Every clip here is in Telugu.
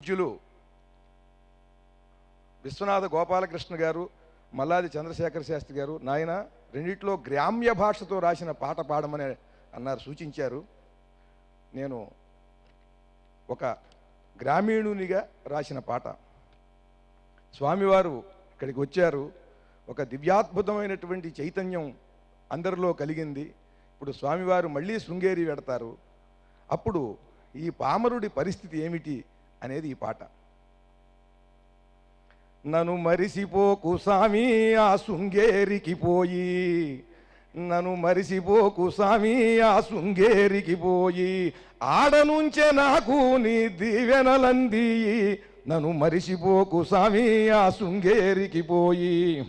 పూజ్యులు విశ్వనాథ గోపాలకృష్ణ గారు మల్లాది చంద్రశేఖర శాస్త్రి గారు నాయన రెండిట్లో గ్రామ్య భాషతో రాసిన పాట పాడమని అన్నారు సూచించారు. నేను ఒక గ్రామీణునిగా రాసిన పాట. స్వామివారు ఇక్కడికి వచ్చారు. ఒక దివ్యాద్భుతమైనటువంటి చైతన్యం అందరిలో కలిగింది. ఇప్పుడు స్వామివారు మళ్ళీ శృంగేరి పెడతారు అప్పుడు ఈ పామరుడి పరిస్థితి ఏమిటి? అనేది ఈ పాట. నన్ను మరిసిపోకు స్వామి ఆ శృంగేరికి పోయి. నన్ను మరిసిపోకు స్వామి ఆ శృంగేరికి పోయి. ఆడ నుంచే నాకు నీ దీవెనలంది. నన్ను మరిసిపోకు స్వామి ఆ శృంగేరికి పోయి.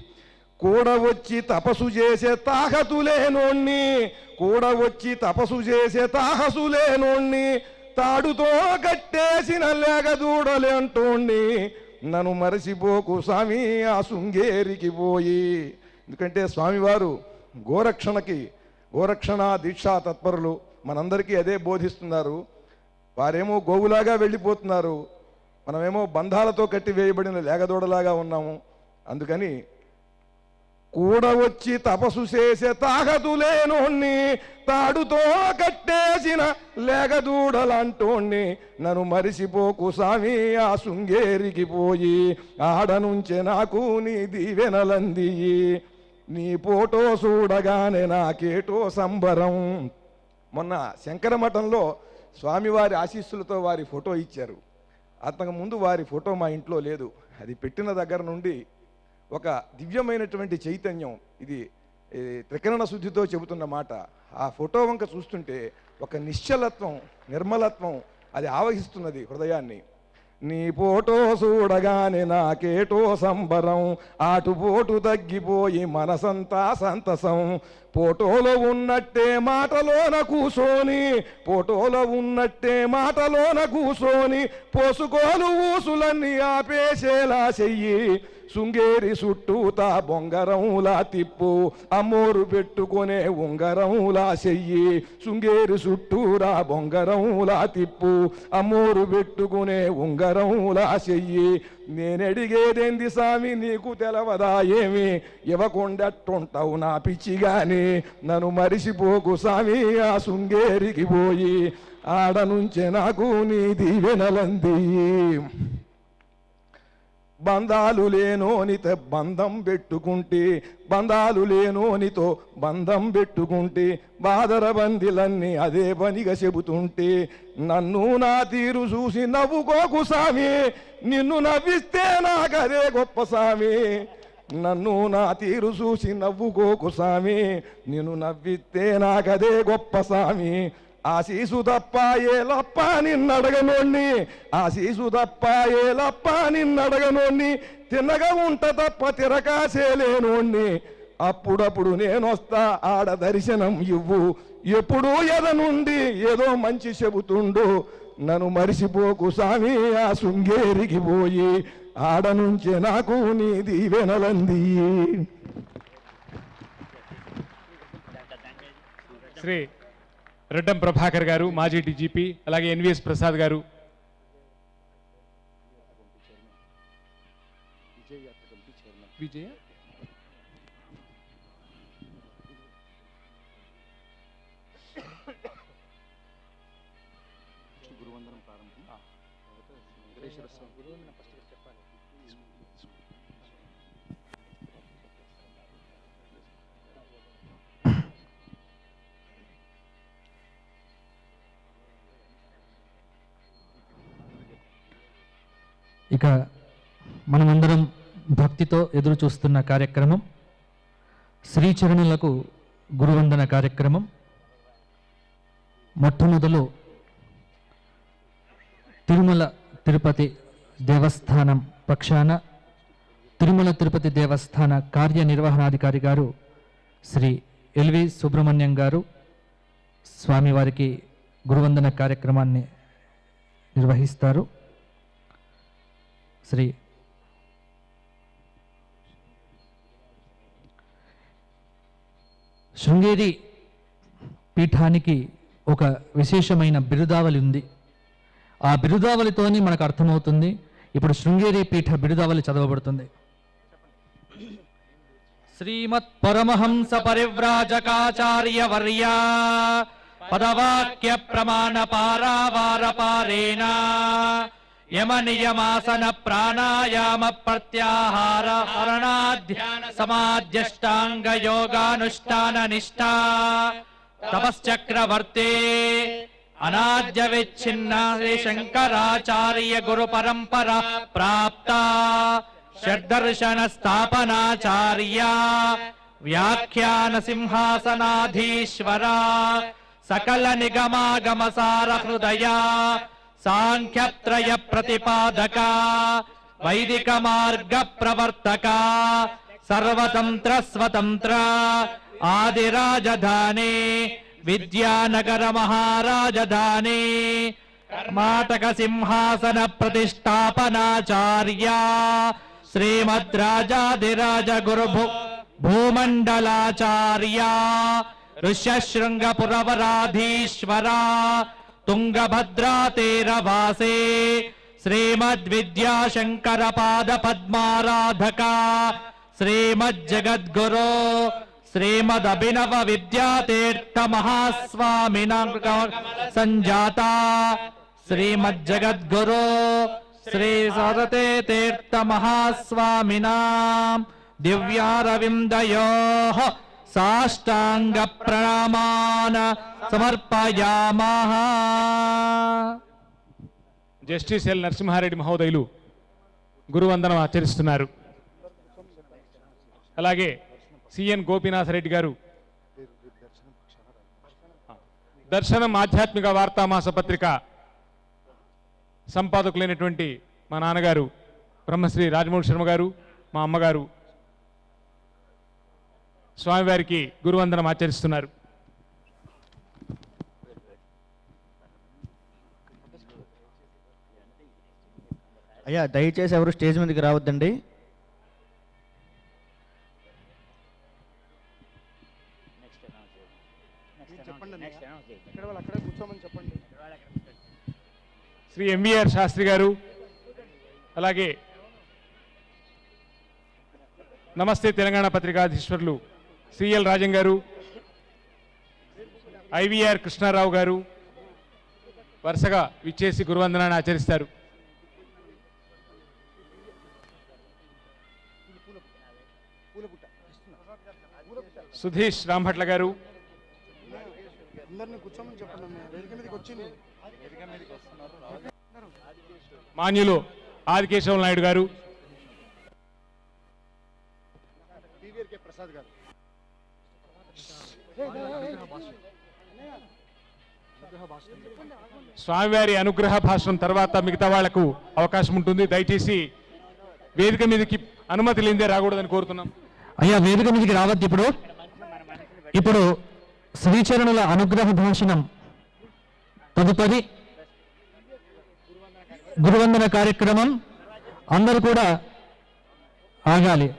కూడా వచ్చి తపస్సు చేసే తాహతులే లేనోణ్ణి కూడా వచ్చి తపస్సు చేసే తాహసులే లేనోణ్ణి తాడుతో కట్టేసిన లేక దూడలేంటోణ్ణి నన్ను మరసిపోకు స్వామి ఆ శృంగేరికి పోయి. ఎందుకంటే స్వామివారు గోరక్షణకి గోరక్షణ దీక్షా తత్పరులు. మనందరికీ అదే బోధిస్తున్నారు. వారేమో గోవులాగా వెళ్ళిపోతున్నారు. మనమేమో బంధాలతో కట్టి వేయబడిన లేగదోడలాగా ఉన్నాము. అందుకని కూడా వచ్చి తపస్సు చేసే తాగదు తాడుతో కట్టేసిన లేగదూడలంటోణ్ణి నన్ను మరిసిపోకు స్వామి ఆ శృంగేరికి పోయి ఆడ నుంచే నాకు నీ దీవెనలంది నీ ఫోటో చూడగానే నాకేటో సంబరం. మొన్న శంకరమఠంలో స్వామివారి ఆశీస్సులతో వారి ఫోటో ఇచ్చారు. అంతకుముందు వారి ఫోటో మా ఇంట్లో లేదు. అది పెట్టిన దగ్గర నుండి ఒక దివ్యమైనటువంటి చైతన్యం. ఇది త్రికరణ శుద్ధితో చెబుతున్న మాట. ఆ ఫోటో వంక చూస్తుంటే ఒక నిశ్చలత్వం నిర్మలత్వం అది ఆవహిస్తున్నది హృదయాన్ని. నీ ఫోటో చూడగానే నాకేటో సంబరం ఆటుపోటు తగ్గిపోయి మనసంతా సంతసం. ఫోటోలో ఉన్నట్టే మాటలోన కూసోని ఫోటోలో ఉన్నట్టే మాటలోన కూసోని పోసుకోలు ఊసులన్నీ ఆపేసేలా చెయ్యి. శృంగేరి చుట్టూతా బొంగరంలా తిప్పు అమ్మోరు పెట్టుకునే ఉంగరంలా చెయ్యి. శృంగేరి చుట్టూరా బొంగరంలా తిప్పు అమ్మోరు పెట్టుకునే ఉంగరంలా చెయ్యి. నేనడిగేదేంది సామి నీకు తెలవదా ఏమి? ఇవ్వకుండట్టుంటావు నా పిచ్చి గాని నన్ను మరిసిపోకు సామి ఆ శృంగేరికి పోయి. ఆడ నుంచే నాకు నీ దీవెనలంది బంధాలు లేనోనితో బంధం పెట్టుకుంటే బంధాలు లేనోనితో బంధం పెట్టుకుంటే బాధర బందిలన్నీ అదే పనిగా చెబుతుంటే నన్ను నా తీరు చూసి నవ్వుకోకు సామి నిన్ను నవ్విస్తే నాకదే గొప్ప సామి నన్ను నా తీరు చూసి నవ్వుకోకు సామి నిన్ను నవ్విస్తే నాకదే గొప్ప సామి ఆశీసు తప్ప ఏలప్ప నిన్నడగనోణ్ణి. శీసు తప్ప ఏలప్ప నిన్నడగనోణ్ణి. తిన్నగా ఉంట తప్ప తిరకాసేలేనోణ్ణి అప్పుడప్పుడు నేనొస్తా ఆడ దర్శనం ఇవ్వు. ఎప్పుడూ ఎద నుండి ఏదో మంచి చెబుతుండు. నన్ను మరిసిపోకు స్వామి ఆ శృంగేరికి పోయి. ఆడ నుంచే నాకు నీది వెనలంది. శ్రీ రెడ్డం ప్రభాకర్ గారు మాజీ డీజీపీ అలాగే ఎన్విఎస్ ప్రసాద్ గారు. విజయ? ఇక మనమందరం భక్తితో ఎదురు చూస్తున్న కార్యక్రమం శ్రీచరణులకు గురువందన కార్యక్రమం మొట్టమొదలు తిరుమల తిరుపతి దేవస్థానం పక్షాన తిరుమల తిరుపతి దేవస్థాన కార్యనిర్వహణాధికారి గారు శ్రీ ఎల్వి సుబ్రహ్మణ్యం గారు స్వామివారికి గురువందన కార్యక్రమాన్ని నిర్వహిస్తారు. శ్రీ శృంగేరి పీఠానికి ఒక విశేషమైన బిరుదావలి ఉంది. ఆ బిరుదావళితోని మనకు అర్థమవుతుంది ఇప్పుడు శృంగేరి పీఠ బిరుదావళి చదవబడుతుంది. శ్రీమత్ పరమహంస పరివ్రాజకాచార్య వర్యా పదవాక్య ప్రమాణ పారావార పారేణ యమనియమాసన ప్రాణాయామ ప్రత్యాహార హరణాధ్యాన సమాధ్యష్టాంగ యోగానుష్ఠాన నిష్ఠా తపశ్చక్రవర్తే అనాద్య విచ్ఛిన్న శ్రీ శంకరాచార్య గురు పరంపర ప్రాప్త షడ్దర్శన స్థాపనాచార్య వ్యాఖ్యాన సింహాసనాధీశ్వర సకల నిగమాగమ సార హృదయ सांख्यत्रय प्रतिपादका वैदिक मार्ग प्रवर्तका सर्वतंत्र स्वतंत्र आदि राजधानी विद्यानगर महाराजधानी कर्नाटक सिंहासन प्रतिष्ठापनाचार्य श्रीमद राजाधिराज गुरु भूमंडलाचार्य ऋष्यशृंगपुरवराधीश्वरा तुङ्गभद्रातेरवासे श्रीमद्विद्याशङ्करपादपद्माराधका श्रीमज्जगद्गुरो श्रीमदभिनव विद्यातीर्थमहास्वामिनां संजाता श्रीमज्जगद्गुरो श्री सरते तीर्थमहास्वामिनां दिव्यारविन्दयोः సాష్టాంగ ప్రణామాన సమర్పయామః జస్టిస్ ఎల్ నరసింహారెడ్డి మహోదయులు గురువందనం ఆచరిస్తున్నారు. అలాగే సిఎన్ గోపీనాథరెడ్డి గారు దర్శనం ఆధ్యాత్మిక వార్తా మాసపత్రిక సంపాదకులైనటువంటి మా నాన్నగారు బ్రహ్మశ్రీ రాజమౌళి శర్మ గారు మా అమ్మగారు స్వామివారికి గురువందనం ఆచరిస్తున్నారు. అయ్యా దయచేసి ఎవరు స్టేజ్ మీదకి రావద్దండి. శ్రీ ఎంవిఆర్ శాస్త్రి గారు అలాగే నమస్తే తెలంగాణ పత్రికాధీశ్వరులు. సిఎల్ రాజన్ గారు ఐవీఆర్ కృష్ణారావు గారు వరుసగా విచ్చేసి గురువందనాన్ని ఆచరిస్తారు. సుధీష్ రాంభట్ల గారు మాన్యులు ఆదికేశవ నాయుడు గారు ప్రసాద్ గారు స్వామివారి అనుగ్రహ భాషణం తర్వాత మిగతా వాళ్ళకు అవకాశం ఉంటుంది. దయచేసి వేదిక మీదకి అనుమతి లేదే రాకూడదని కోరుతున్నాం. అయ్యా వేదిక మీదకి రావద్దు ఇప్పుడు. ఇప్పుడు శ్రీచరణుల అనుగ్రహ భాషణం తదుపరి గురువందన కార్యక్రమం. అందరూ కూడా ఆగాలి.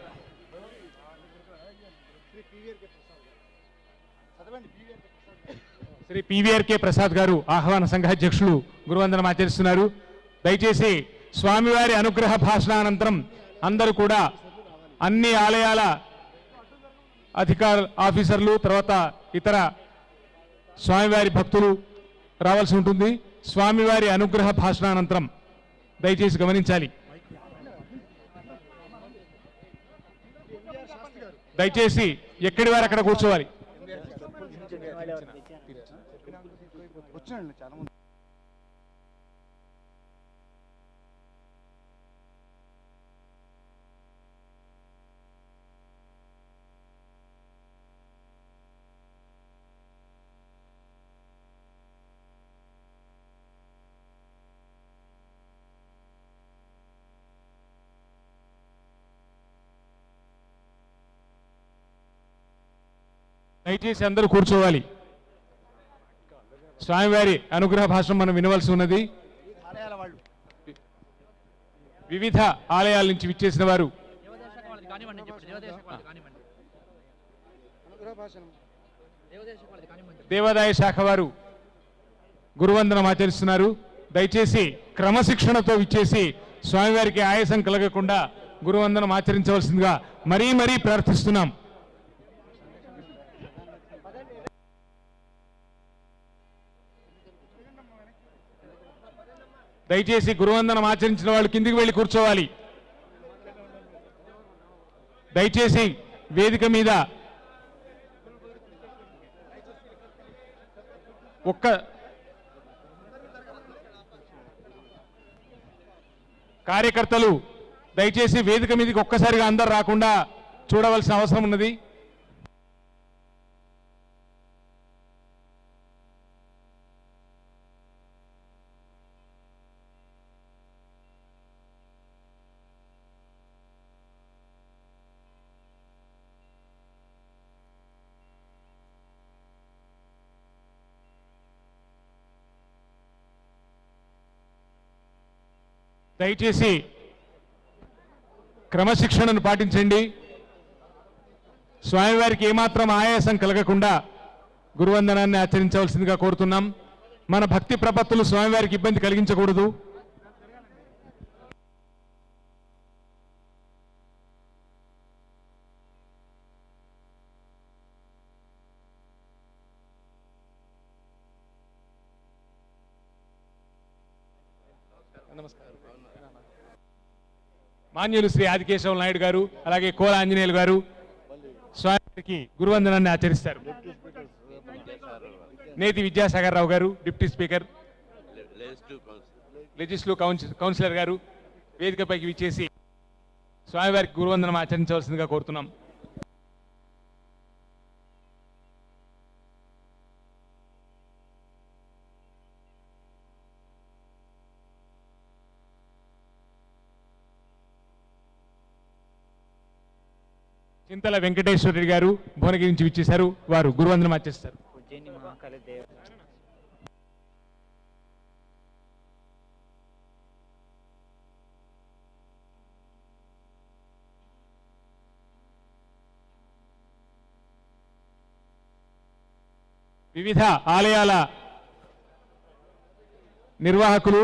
శ్రీ పివిఆర్కే ప్రసాద్ గారు ఆహ్వాన సంఘ అధ్యక్షులు గురువందనం ఆచరిస్తున్నారు. దయచేసి స్వామివారి అనుగ్రహ భాషణానంతరం అందరూ కూడా అన్ని ఆలయాల అధికార ఆఫీసర్లు తర్వాత ఇతర స్వామివారి భక్తులు రావాల్సి ఉంటుంది. స్వామివారి అనుగ్రహ భాషణానంతరం దయచేసి గమనించాలి. దయచేసి ఎక్కడి వారు అక్కడ కూర్చోవాలి? వచ్చినండి చాలా మంది దయచేసి అందరూ కూర్చోవాలి. స్వామివారి అనుగ్రహ భాషను మనం వినవలసి ఉన్నది. వివిధ ఆలయాల నుంచి విచ్చేసిన వారు. దేవాదాయ శాఖ వారు గురువందనం ఆచరిస్తున్నారు. దయచేసి క్రమశిక్షణతో ఇచ్చేసి స్వామివారికి ఆయాసం కలగకుండా గురువందనం ఆచరించవలసిందిగా మరీ మరీ ప్రార్థిస్తున్నాం. దయచేసి గురువందనం ఆచరించిన వాళ్ళు కిందికి వెళ్ళి కూర్చోవాలి. దయచేసి వేదిక మీద ఒక్క కార్యకర్తలు దయచేసి వేదిక మీదకి ఒక్కసారిగా అందరు రాకుండా చూడవలసిన అవసరం ఉన్నది. దయచేసి క్రమశిక్షణను పాటించండి. స్వామివారికి ఏమాత్రం ఆయాసం కలగకుండా గురువందనాన్ని ఆచరించవలసిందిగా కోరుతున్నాం. మన భక్తి ప్రపత్తులు స్వామివారికి ఇబ్బంది కలిగించకూడదు. మాన్యులు శ్రీ ఆదికేశవ నాయుడు గారు అలాగే కోల ఆంజనేయులు గారు స్వామివారికి గురువందనాన్ని ఆచరిస్తారు. నేతి విద్యాసాగర్ రావు గారు deputy speaker legislative council councillor గారు వేదికపైకి విచ్చేసి స్వామివారికి గురువందనం ఆచరించవలసిందిగా కోరుతున్నాం. చింతల వెంకటేశ్వరరెడ్డి గారు భువనగిరి నుంచి విచ్చేశారు. వారు గురువందనం ఆచరిస్తారు వివిధ ఆలయాల నిర్వాహకులు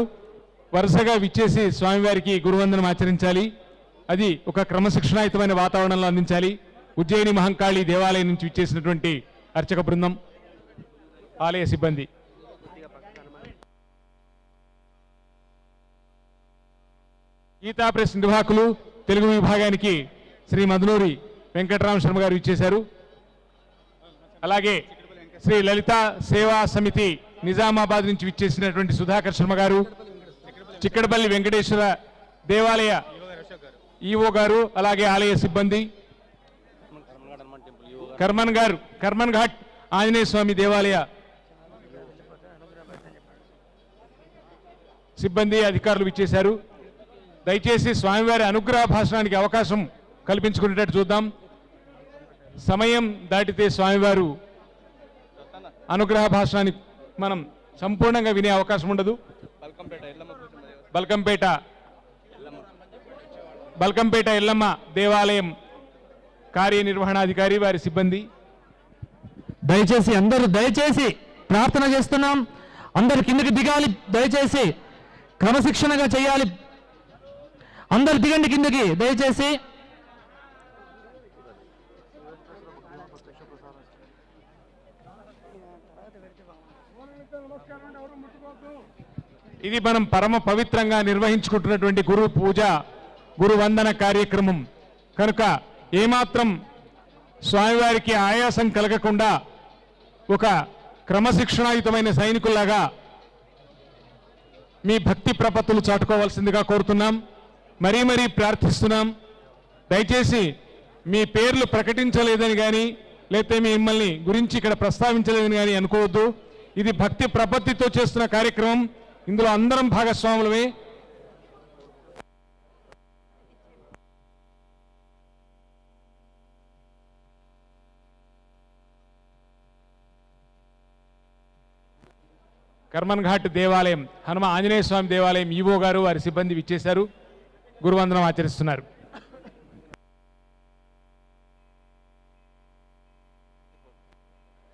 వరుసగా విచ్చేసి స్వామివారికి గురువందనం ఆచరించాలి. అది ఒక క్రమశిక్షణాయుతమైన వాతావరణంలో అందించాలి. ఉజ్జయిని మహంకాళి దేవాలయం నుంచి ఇచ్చేసినటువంటి అర్చక బృందం ఆలయ సిబ్బంది. గీతా ప్రెస్ నిర్వాహకులు తెలుగు విభాగానికి శ్రీ మధునూరి వెంకటరామ శర్మ గారు ఇచ్చేశారు అలాగే శ్రీ లలిత సేవా సమితి నిజామాబాద్ నుంచి విచ్చేసినటువంటి సుధాకర్ శర్మ గారు చిక్కడపల్లి వెంకటేశ్వర దేవాలయ ఈఓ గారు అలాగే ఆలయ సిబ్బంది కర్మన్ గారు కర్మన్ ఘాట్ ఆంజనేయ స్వామి దేవాలయ సిబ్బంది అధికారులు ఇచ్చేశారు దయచేసి స్వామివారి అనుగ్రహ భాషణానికి అవకాశం కల్పించుకునేటట్టు చూద్దాం. సమయం దాటితే స్వామివారు అనుగ్రహ భాషణాన్ని మనం సంపూర్ణంగా వినే అవకాశం ఉండదు. బల్కంపేట బల్కంపేట ఎల్లమ్మ దేవాలయం కార్యనిర్వహణాధికారి వారి సిబ్బంది. దయచేసి అందరూ దయచేసి ప్రార్థన చేస్తున్నాం. అందరు కిందకి దిగాలి దయచేసి క్రమశిక్షణగా చేయాలి. అందరు దిగండి కిందకి దయచేసి. ఇది మనం పరమ పవిత్రంగా నిర్వహించుకుంటున్నటువంటి గురు పూజ గురు వందన కార్యక్రమం. కనుక ఏమాత్రం స్వామివారికి ఆయాసం కలగకుండా ఒక క్రమశిక్షణాయుతమైన సైనికుల్లాగా మీ భక్తి ప్రపత్తులు చాటుకోవాల్సిందిగా కోరుతున్నాం. మరీ మరీ ప్రార్థిస్తున్నాం. దయచేసి మీ పేర్లు ప్రకటించలేదని కానీ లేకపోతే మిమ్మల్ని గురించి ఇక్కడ ప్రస్తావించలేదని కానీ అనుకోవద్దు. ఇది భక్తి ప్రపత్తితో చేస్తున్న కార్యక్రమం. ఇందులో అందరం భాగస్వాములమే. కర్మన్ ఘాట్ దేవాలయం హనుమ ఆంజనేయ స్వామి దేవాలయం ఈవో గారు వారి సిబ్బంది విచ్చేశారు. గురువందనం ఆచరిస్తున్నారు.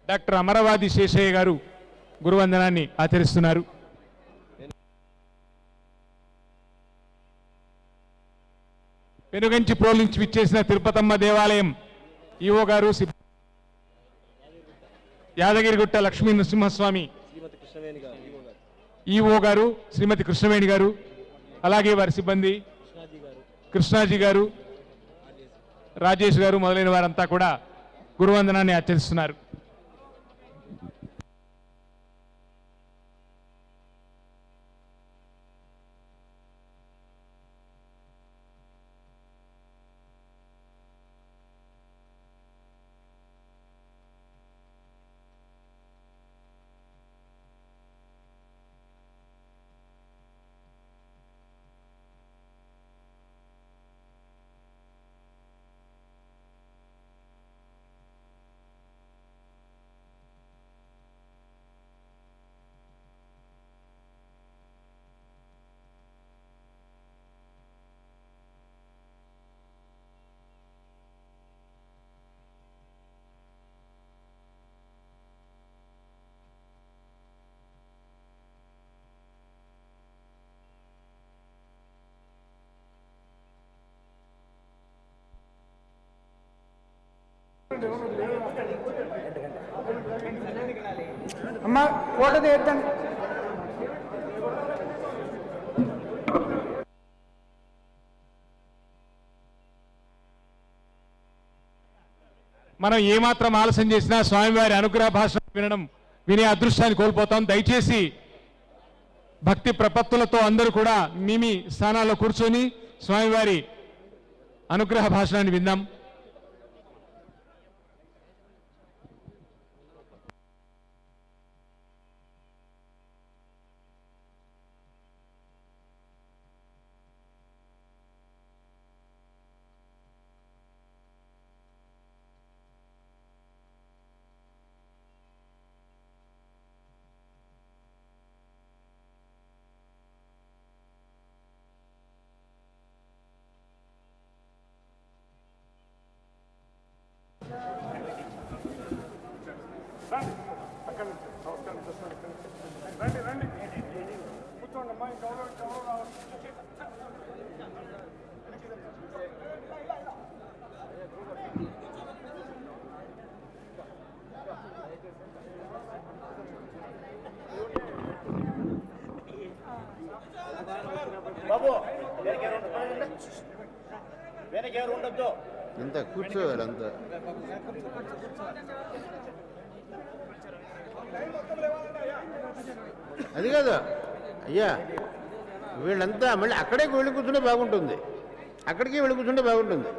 డాక్టర్ అమరవాది శేషయ్య గారు గురువందనాన్ని ఆచరిస్తున్నారు. పెనుగంచి పోల్ నుంచి విచ్చేసిన తిరుపతమ్మ దేవాలయం ఈవో గారు యాదగిరిగుట్ట లక్ష్మీ నరసింహస్వామి ఈఓ గారు శ్రీమతి కృష్ణవేణి గారు అలాగే వారి సిబ్బంది కృష్ణాజీ గారు రాజేష్ గారు మొదలైన వారంతా కూడా గురువందనాన్ని ఆచరిస్తున్నారు. అమ్మ ఫోటో తీద్దాం మనం ఏమాత్రం ఆలస్యం చేసినా స్వామివారి అనుగ్రహ భాష వినడం వినే అదృష్టాన్ని కోల్పోతాం. దయచేసి భక్తి ప్రపత్తులతో అందరూ కూడా మీ మీ స్థానాల్లో కూర్చొని స్వామివారి అనుగ్రహ భాషణాన్ని విందాం. అంతా కూర్చోవాలి అంతా. అది కాదు. అయ్యా వీళ్ళంతా మళ్ళీ అక్కడే వెళ్ళి కూర్చుంటే బాగుంటుంది. అక్కడికి వెళ్ళి కూర్చుంటే బాగుంటుంది.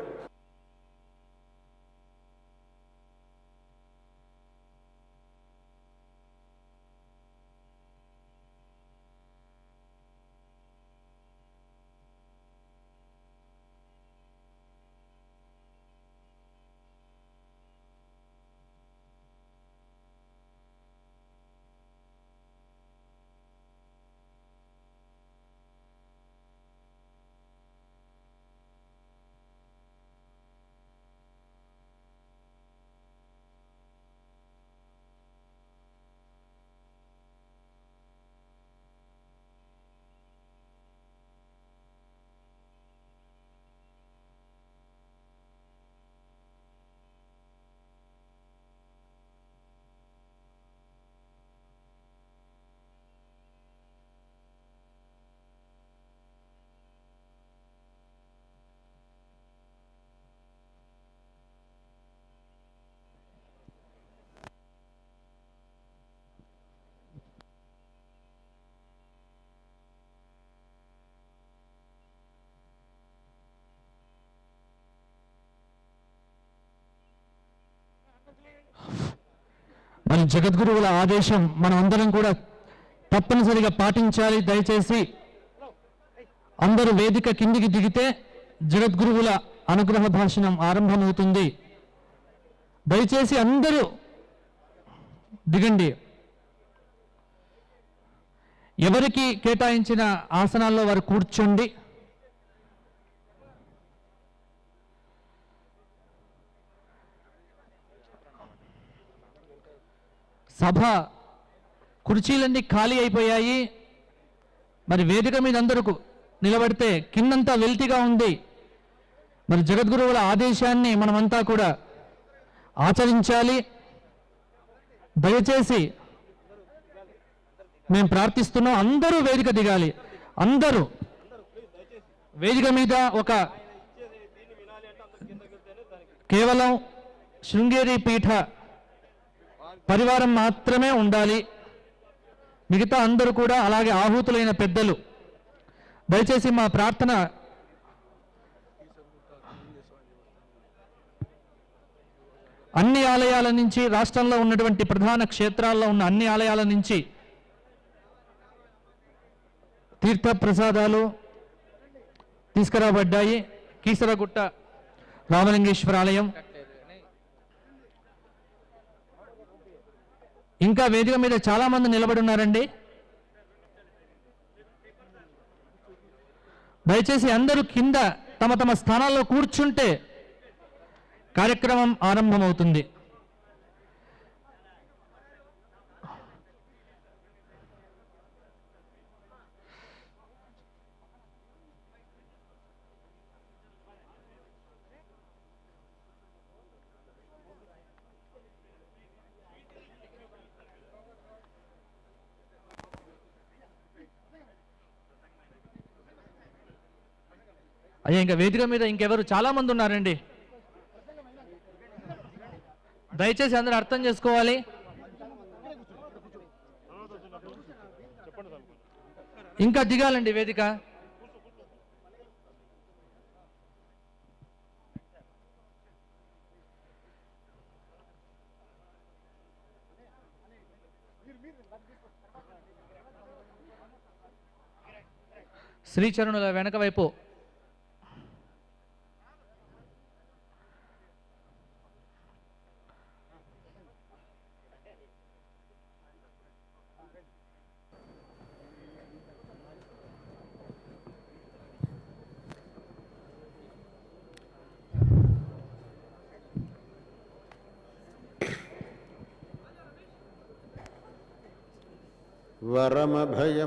మరి జగద్గురువుల ఆదేశం మనం అందరం కూడా తప్పనిసరిగా పాటించాలి. దయచేసి అందరూ వేదిక కిందికి దిగితే జగద్గురువుల అనుగ్రహ భాషణం ఆరంభమవుతుంది. దయచేసి అందరూ దిగండి. ఎవరికి కేటాయించిన ఆసనాల్లో వారు కూర్చోండి. సభ కుర్చీలన్నీ ఖాళీ అయిపోయాయి. మరి వేదిక మీద అందరూ నిలబడితే కిందంతా వెల్తిగా ఉంది. మరి జగద్గురువుల ఆదేశాన్ని మనమంతా కూడా ఆచరించాలి. దయచేసి మేము ప్రార్థిస్తున్నాం. అందరూ వేదిక దిగాలి. అందరూ వేదిక మీద ఒక కేవలం శృంగేరి పీఠ పరివారం మాత్రమే ఉండాలి. మిగతా అందరూ కూడా అలాగే ఆహూతులైన పెద్దలు. దయచేసి మా ప్రార్థన అన్ని ఆలయాల నుంచి రాష్ట్రంలో ఉన్నటువంటి ప్రధాన క్షేత్రాల్లో ఉన్న అన్ని ఆలయాల నుంచి తీర్థ ప్రసాదాలు తీసుకురాబడ్డాయి. కీసరగుట్ట రామలింగేశ్వర ఆలయం. ఇంకా వేదిక మీద చాలా మంది నిలబడి ఉన్నారండి. దయచేసి అందరూ కింద తమ తమ స్థానాల్లో కూర్చుంటే కార్యక్రమం ఆరంభమవుతుంది. అయ్యా ఇంకా వేదిక మీద ఇంకెవరు? చాలా మంది ఉన్నారండి. దయచేసి అందరూ అర్థం చేసుకోవాలి. ఇంకా దిగాలండి వేదిక. శ్రీచరణుల వెనక వైపు.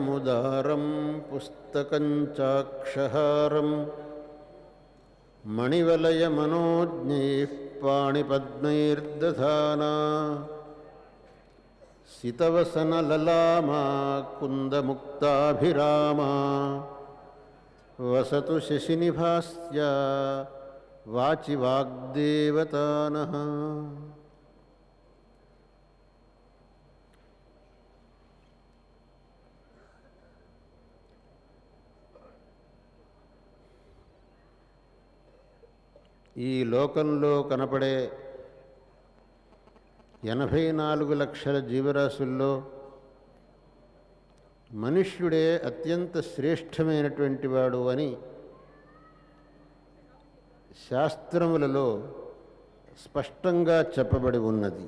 मुदारं पुस्तकञ्चाक्षहारं मणिवलयमनोज्ञैः पाणिपद्मैर्दधाना सितवसनललामा कुन्दमुक्ताभिरामा वसतु शशिनिभास्या वाचि वाग्देवतानः ఈ లోకంలో కనపడే ఎనభై నాలుగు లక్షల జీవరాశుల్లో మనుష్యుడే అత్యంత శ్రేష్టమైనటువంటి వాడు అని శాస్త్రములలో స్పష్టంగా చెప్పబడి ఉన్నది.